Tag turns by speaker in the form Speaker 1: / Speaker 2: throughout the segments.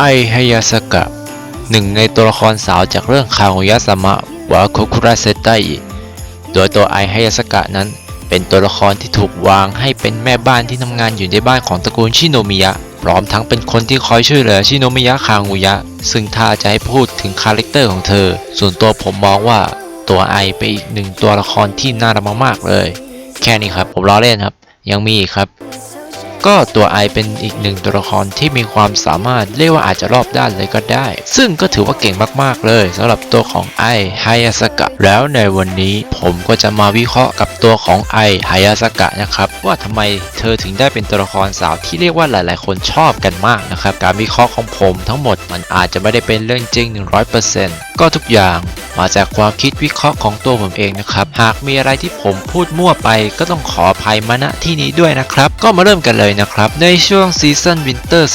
Speaker 1: ไอฮายาสกะหนึ่งในตัวละครสาวจากเรื่องคาโงยะสมะวะคุคุระเซไตโดยตัวไอฮายาสกะนั้นเป็นตัวละครที่ถูกวางให้เป็นแม่บ้านที่ทำงานอยู่ในบ้านของตระกูลชิโนมิยะ พร้อมทั้งเป็นคนที่คอยช่วยเหลือชิโนมิยะคาโงยะ ซึ่งถ้าจะให้พูดถึงคาแรคเตอร์ของเธอ ส่วนตัวผมมองว่าตัวไอเป็นอีกหนึ่งตัวละครที่น่ารักมากๆเลย แค่นี้ครับผมล้อเล่นครับ ยังมีอีกครับ ก็ตัวไอเป็นอีกหนึ่งตัวละครที่มีความสามารถเรียกว่าอาจจะรอบด้านเลยก็ได้ ซึ่งก็ถือว่าเก่งมากๆเลยสำหรับตัวของไอฮายาสกะ แล้วในวันนี้ผมก็จะมาวิเคราะห์กับตัวของไอฮายาสกะนะครับว่าทำไมเธอถึงได้เป็นตัวละครสาวที่เรียกว่าหลาย ๆ คนชอบกันมากนะครับการวิเคราะห์ของผมทั้งหมดมันอาจจะไม่ได้เป็นเรื่องจริง 100%ก็ทุกอย่างมาจากความคิดวิเคราะห์ของตัวผมเองนะครับ หากมีอะไรที่ผมพูดมั่วไปก็ต้องขออภัยมาณที่นี้ด้วยนะครับ ก็มาเริ่มกันเลยนะครับ ในช่วงซีซันวินเตอร์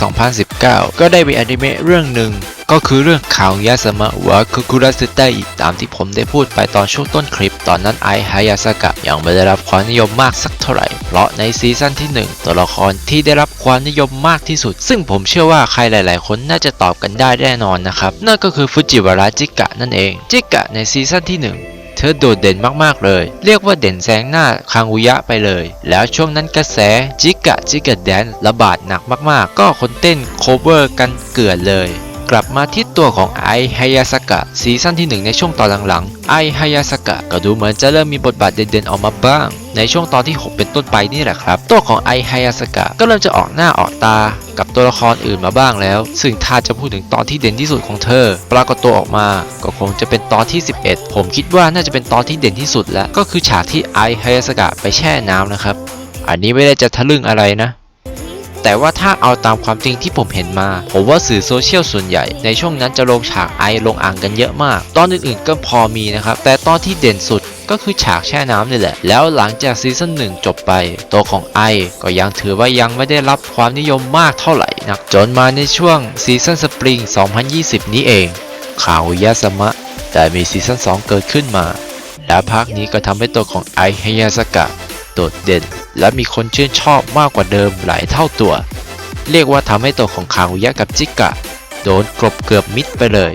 Speaker 1: 2019 ก็ได้มีอนิเมะเรื่องหนึ่ง ก็คือเรื่องข่าวยาสมะวะคุคุระสึไตตามที่ผมได้พูดไปตอนช่วงต้นคลิป ตอนนั้นไอฮายาสกะยังไม่ได้รับความนิยมมากสักเท่าไหร่ เพราะในซีซั่นที่ 1 ตัวละครที่ได้รับความนิยมมากที่สุด ซึ่งผมเชื่อว่าใครหลาย ๆ คนน่าจะตอบกันได้แน่นอนนะครับนั่นก็คือฟูจิวาระจิกะนั่นเอง จิกะในซีซั่นที่ 1เธอโดดเด่นมากๆเลย เรียกว่าเด่นแซงหน้าคางุยะไปเลย แล้วช่วงนั้นกระแสจิกะจิกะแดนระบาดหนักมากๆ ก็คนเต้นโคเวอร์กันเกลื่อนเลย กลับมาที่ตัวของไอฮายาสกะซีซั่นที่ 1 ในช่วงตอนหลังๆ ไอฮายาสกะก็ดูเหมือนจะเริ่มมีบทบาทเด่นๆออกมาบ้าง ในช่วงตอนที่ 6 เป็นต้นไปนี่แหละครับ ตัวของไอฮายาสกะก็เริ่มจะออกหน้าออกตากับตัวละครอื่นมาบ้างแล้ว ซึ่งถ้าจะพูดถึงตอนที่เด่นที่สุดของเธอ ปรากฏตัวออกมาก็คงจะเป็นตอนที่ 11 ผมคิดว่าน่าจะเป็นตอนที่เด่นที่สุดแล้วก็คือฉากที่ไอฮายาสกะไปแช่น้ำนะครับอันนี้ไม่ได้จะทะลึ่งอะไรนะ แต่ว่าถ้าเอาตามความจริงที่ผมเห็นมา ผมว่าสื่อโซเชียลส่วนใหญ่ ในช่วงนั้นจะลงฉากไอลงอ่างกันเยอะมาก ตอนอื่นๆก็พอมีนะครับ แต่ตอนที่เด่นสุดก็คือฉากแช่น้ำนี่แหละ แล้วหลังจากซีซั่นหนึ่งจบไป ตัวของไอก็ยังถือว่ายังไม่ได้รับความนิยมมากเท่าไหร่นัก จนมาในช่วงซีซั่นสปริง 2020 นี้เอง ข่าวยาสมะได้มีซีซั่น2 เกิดขึ้นมา และภาคนี้ก็ทำให้ตัวของไอเฮยาสกะโดดเด่น และมีคนชื่นชอบมากกว่าเดิมหลายเท่าตัว เรียกว่าทำให้ตัวของคางุยะกับจิกะ โดนกลบเกือบมิดไปเลย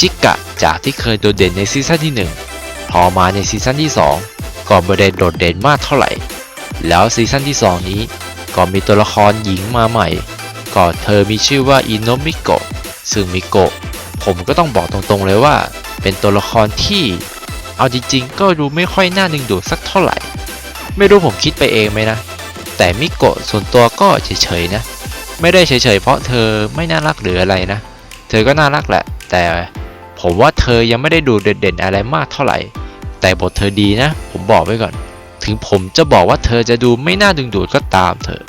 Speaker 1: จิกะจากที่เคยโดดเด่นในซีซั่นที่ 1 พอมาในซีซั่นที่ 2 ก็ไม่ได้โดดเด่นมากเท่าไหร่ แล้วซีซั่นที่ 2 นี้ ก็มีตัวละครหญิงมาใหม่ ก็เธอมีชื่อว่าอินโนมิโกะซึ่งมิโกะผมก็ต้องบอกตรงๆเลยว่า เป็นตัวละครที่ เอาจริงๆ ก็ดูไม่ค่อยน่าดึงดูดสักเท่าไหร่ ไม่รู้ผมคิดไปเองไหมนะ แต่มิโกะส่วนตัวก็เฉยๆนะ ไม่ได้เฉยๆเพราะเธอไม่น่ารักหรืออะไรนะ เธอก็น่ารักแหละ แต่ผมว่าเธอยังไม่ได้ดูเด่นๆอะไรมากเท่าไหร่ แต่บทเธอดีนะ ผมบอกไว้ก่อน ถึงผมจะบอกว่าเธอจะดูไม่น่าดึงดูดก็ตามเถอะ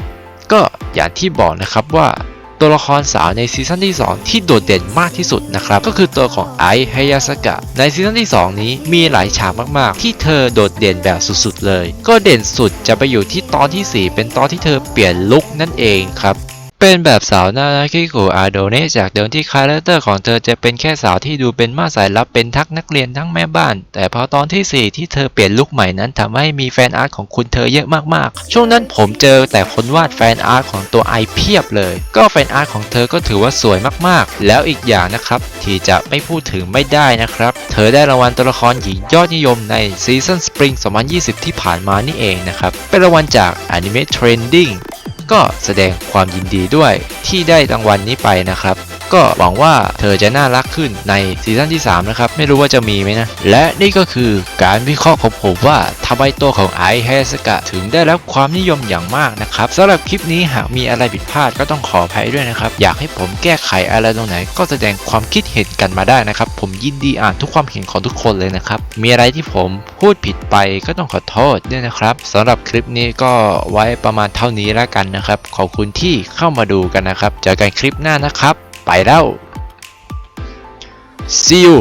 Speaker 1: ก็อย่างที่บอกนะครับว่า ตัวละครสาวในซีซั่นที่ 2 ที่โดดเด่นมากที่สุดนะครับ ก็คือตัวของไอฮายาสกะ ในซีซั่นที่ 2 นี้มีหลายฉากมากๆ ที่เธอโดดเด่นแบบสุดๆเลย ก็เด่นสุดจะไปอยู่ที่ตอนที่ 4 เป็นตอนที่เธอเปลี่ยนลุคนั่นเองครับ เป็นแบบสาวน่ารักที่กูอาโดเนะจากเดิมที่คาแรคเตอร์ของเธอจะเป็นแค่สาวที่ดูเป็นมาสายลับเป็นทักนักเรียนทั้งแม่บ้าน แต่พอตอนที่ 4 ที่เธอเปลี่ยนลุคใหม่นั้นทำให้มีแฟนอาร์ตของคุณเธอเยอะมากๆ ช่วงนั้นผมเจอแต่คนวาดแฟนอาร์ตของตัวไอเพียบเลย ก็แฟนอาร์ตของเธอก็ถือว่าสวยมากๆ แล้วอีกอย่างนะครับที่จะไม่พูดถึงไม่ได้นะครับ เธอได้รางวัลตัวละครหญิงยอดนิยมในซีซั่นสปริง 2020 ที่ผ่านมานี่เองนะครับเป็นรางวัลจาก Anime Trending ก็แสดงความยินดีด้วยที่ได้รางวัลนี้ไปนะครับ ก็หวังว่าเธอจะน่ารักขึ้นในซีซั่นที่ 3 นะครับ ไม่รู้ว่าจะมีไหมนะ และนี่ก็คือการวิเคราะห์ของผมว่าทำไมตัวของไอแฮสกะถึงได้รับความนิยมอย่างมากนะครับสำหรับคลิปนี้หากมีอะไรผิดพลาดก็ต้องขออภัยด้วยนะครับ อยากให้ผมแก้ไขอะไรตรงไหน ก็แสดงความคิดเห็นกันมาได้นะครับ ผมยินดีอ่านทุกความเห็นของทุกคนเลยนะครับ มีอะไรที่ผมพูดผิดไปก็ต้องขอโทษด้วยนะครับสำหรับคลิปนี้ก็ไว้ประมาณเท่านี้แล้วกันนะครับ ขอบคุณที่เข้ามาดูกันนะครับเจอกันคลิปหน้านะครับ ไปแล้ว see you